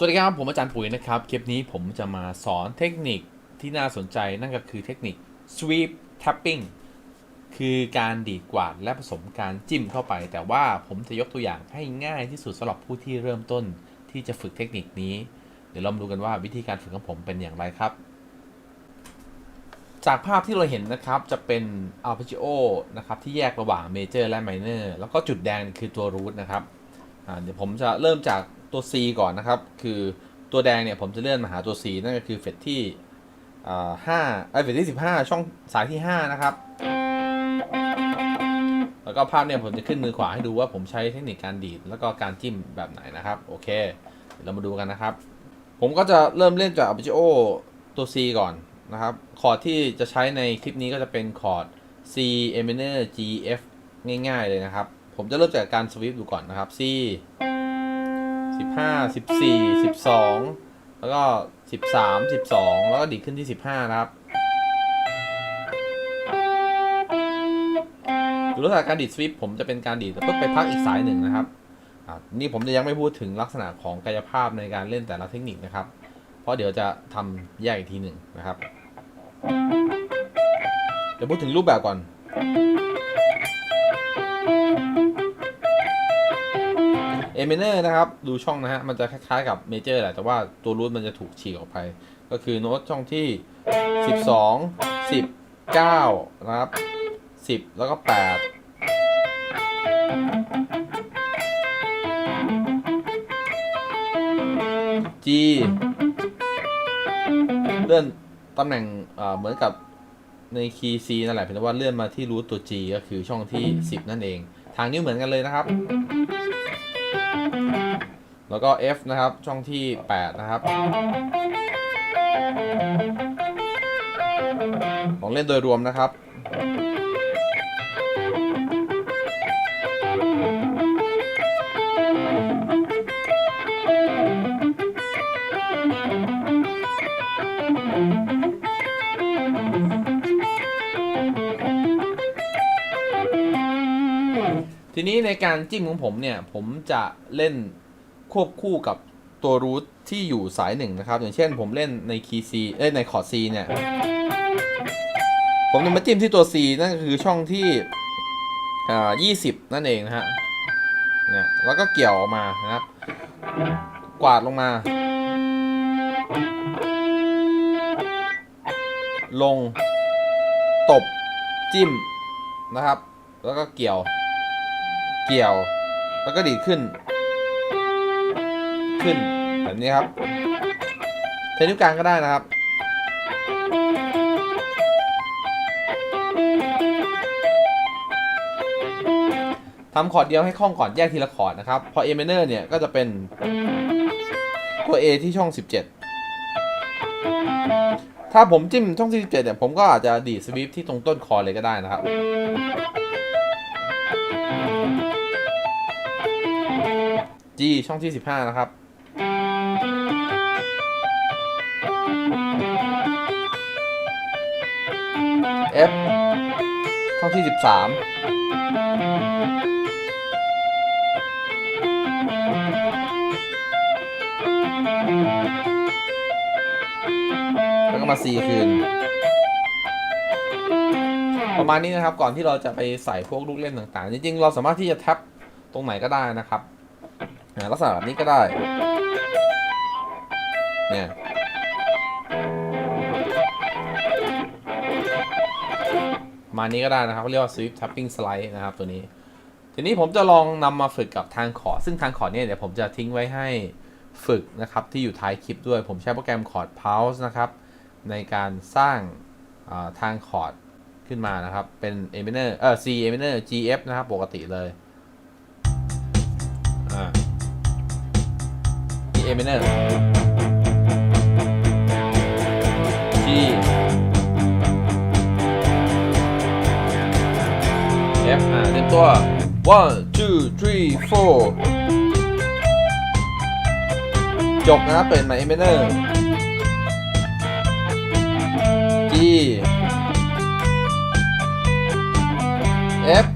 สวัสดีครับผมอาจารย์ปุ๋ยนะครับ คลิปนี้ผมจะมาสอนเทคนิคที่น่าสนใจนั่นก็คือเทคนิค sweep tapping คือการดีดกวาดและผสมการจิ้มเข้าไป แต่ว่าผมจะยกตัวอย่างให้ง่ายที่สุดสำหรับผู้ที่เริ่มต้นที่จะฝึกเทคนิคนี้ เดี๋ยวเรามาดูกันว่าวิธีการฝึกของผมเป็นอย่างไรครับ จากภาพที่เราเห็นนะครับจะเป็น arpeggio นะครับที่แยกระหว่าง major และ minor แล้วก็จุดแดงคือตัว root นะครับเดี๋ยวผมจะเริ่มจาก ตัว C ก่อนนะครับ คือตัวแดงเนี่ยผมจะเลื่อนมาหาตัว C นั่นก็คือเฟดที่อ่าห้าไอเฟดที่15ช่องสายที่5นะครับ แล้วก็ภาพเนี่ยผมจะขึ้นมือขวาให้ดูว่าผมใช้เทคนิคการดีดแล้วก็การจิ้มแบบไหนนะครับ โอเคเดี๋ยวเรามาดูกันนะครับ ผมก็จะเริ่มเล่นจาก arpeggio ตัว C ก่อนนะครับ คอร์ดที่จะใช้ในคลิปนี้ก็จะเป็นคอร์ด C A minor G F ง่ายๆเลยนะครับ ผมจะเริ่มจากการสวิปดูก่อนนะครับ C 15 14 12แล้วก็13 12แล้วก็ดีดขึ้นที่15นะครับดูลักษณะการดีดสวิปผมจะเป็นการดีดแล้วก็ไปพักอีกสายหนึ่งนะครับอ่านี่ผมจะยังไม่พูดถึงลักษณะของกายภาพในการเล่นแต่ละเทคนิคนะครับ เพราะเดี๋ยวจะทำแยกอีกทีหนึ่งนะครับเดี๋ยวพูดถึงรูปแบบก่อน เอเมเนอร์นะครับ ดูช่องนะฮะ มันจะคล้ายๆกับเมเจอร์แหละ แต่ว่าตัวรูทมันจะถูกฉีกออกไป ก็คือโน้ตช่องที่ 12 19 นะครับ 10 แล้วก็ 8 G เลื่อนตำแหน่งเอ่อเหมือนกับในคีย์ C นั่นแหละเพียงแต่ว่าเลื่อนมาที่รูทตัว G ก็คือช่องที่ 10 นั่นเอง ทางนิ้วเหมือนกันเลยนะครับ แล้วก็ F นะครับ ช่องที่ 8 นะครับ ลองเล่นโดยรวมนะครับ ทีนี้ในการจิ้มของผมเนี่ย ผมจะเล่น ควบคู่กับตัวรูทที่อยู่สายหนึ่งนะครับ อย่างเช่นผมเล่นในคีย์ C เอ้ยในคอร์ด C เนี่ย ผมจะมาจิ้มที่ตัว C นั่นก็คือช่องที่อ่า20นั่นเองนะฮะเนี่ยแล้วก็เกี่ยวออกมานะครับกวาดลงมา ลง ตบ จิ้มนะครับ แล้วก็เกี่ยว เกี่ยว แล้วก็ดีดขึ้น ขึ้นแบบนี้ครับใช้นิ้วกลางก็ได้นะครับ ทำคอร์ดเดียวให้คล่องก่อนแยกทีละคอร์ดนะครับ พอ A minor เนี่ยก็จะเป็นตัว A ที่ช่อง 17 ถ้าผมจิ้มช่อง 17 เนี่ย ผมก็อาจจะดีดสวิปที่ตรงต้นคอร์ดเลยก็ได้นะครับ G ช่องที่ 15 นะครับ F ช่องที่ 13 แล้วก็มา C คืน ประมาณนี้นะครับก่อนที่เราจะไปใส่พวกลูกเล่นต่างๆ จริงๆ เราสามารถที่จะแท็บตรงไหนก็ได้นะครับลักษณะแบบนี้ก็ได้เนี่ย มานี้ก็ได้นะครับเขาเรียกว่า sweep tapping slide นะครับตัวนี้ ทีนี้ผมจะลองนำมาฝึกกับทางคอร์ดซึ่งทางคอร์ดเนี่ยเดี๋ยวผมจะทิ้งไว้ให้ฝึกนะครับ ที่อยู่ท้ายคลิปด้วย ผมใช้โปรแกรมคอร์ด pause นะครับ ในการสร้างาทางคอร์ดขึ้นมานะครับ เป็น A minor เออ C A minor G F นะครับ ปกติเลยอ่า A minor G F อ่าเต็มตัว one two three four จบนะครับเปิดใหม่ A minor G F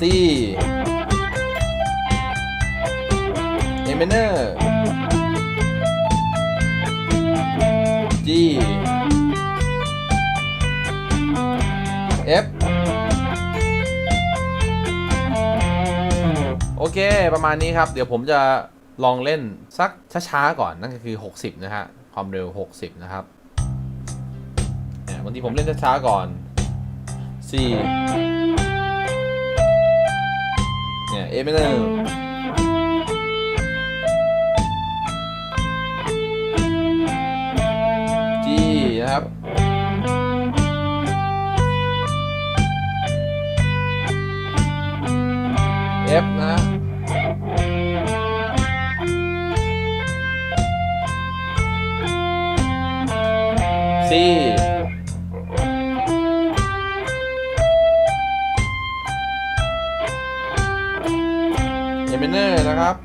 C เมเนอร์ เค ประมาณนี้ครับ เดี๋ยวผมจะลองเล่นสักช้าๆก่อนนั่นก็คือ 60 นะฮะ ความเร็ว 60 นะครับเนี่ยบางทีผมเล่นช้าๆก่อน C เนี่ย A minor G นะครับ F นะ C เอเมเนอร์นะครับ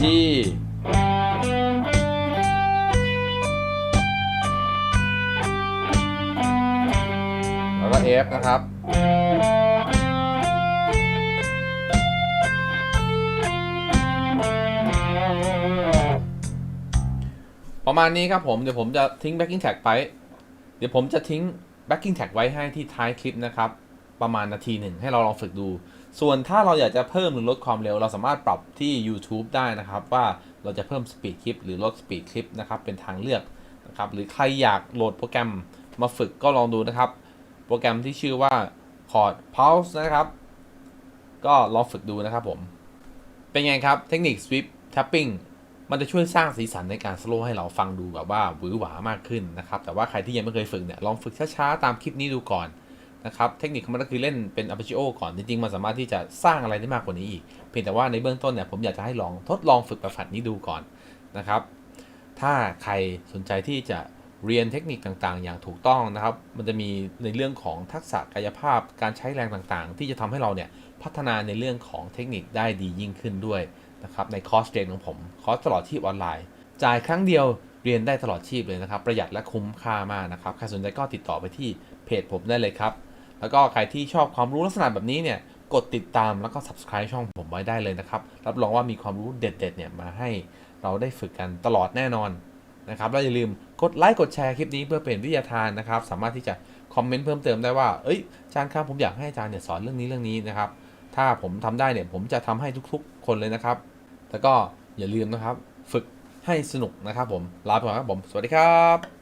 G แล้วก็ F นะครับ ประมาณนี้ครับผมเดี๋ยวผมจะทิ้ง backing tag ไป เดี๋ยวผมจะทิ้ง backing tag ไว้ให้ที่ท้ายคลิปนะครับ ประมาณนาทีหนึ่งให้เราลองฝึกดู ส่วนถ้าเราอยากจะเพิ่มหรือลดความเร็ว เราสามารถปรับที่ YouTube ได้นะครับ ว่าเราจะเพิ่ม speed คลิปหรือลด speed คลิปนะครับเป็นทางเลือกนะครับหรือใครอยากโหลดโปรแกรมมาฝึกก็ลองดูนะครับ โปรแกรมที่ชื่อว่า Chord Pulse นะครับ ก็ลองฝึกดูนะครับผม เป็นไงครับเทคนิค sweep tapping มันจะช่วยสร้างสีสันในการสโลว์ให้เราฟังดูแบบว่าหวือหวามากขึ้นนะครับ แต่ว่าใครที่ยังไม่เคยฝึกเนี่ยลองฝึกช้าๆตามคลิปนี้ดูก่อนนะครับ เทคนิคของมันก็คือเล่นเป็น arpeggio ก่อนจริงๆ มันสามารถที่จะสร้างอะไรได้มากกว่านี้อีก เพียงแต่ว่าในเบื้องต้นเนี่ยผมอยากจะให้ลองทดลองฝึกแบบฝัดนี้ดูก่อนนะครับ ถ้าใครสนใจที่จะเรียนเทคนิคต่างๆ อย่างถูกต้องนะครับ มันจะมีในเรื่องของทักษะกายภาพ การใช้แรงต่างๆ ที่จะทำให้เราเนี่ยพัฒนาในเรื่องของเทคนิคได้ดียิ่งขึ้นด้วย นะครับในคอร์สเรียนของผมคอร์สตลอดชีพออนไลน์ จ่ายครั้งเดียวเรียนได้ตลอดชีพเลยนะครับ ประหยัดและคุ้มค่ามากนะครับใครสนใจก็ติดต่อไปที่เพจผมได้เลยครับ แล้วก็ใครที่ชอบความรู้ลักษณะแบบนี้เนี่ยกดติดตามแล้วก็ subscribe ช่องผมไว้ได้เลยนะครับ รับรองว่ามีความรู้เด็ดๆเนี่ยมาให้เราได้ฝึกกันตลอดแน่นอนนะครับแล้วอย่าลืมกดไลค์กดแชร์คลิปนี้เพื่อเป็นวิทยาทานนะครับ สามารถที่จะคอมเมนต์เพิ่มเติมได้ว่า เอ้ยอาจารย์ครับผมอยากให้อาจารย์เนี่ยสอนเรื่องนี้เรื่องนี้นะครับ ถ้าผมทำได้เนี่ยผมจะทำให้ทุกๆ คนเลยนะครับ แล้วก็อย่าลืมนะครับ ฝึกให้สนุกนะครับผมลาไปก่อนครับผม สวัสดีครับ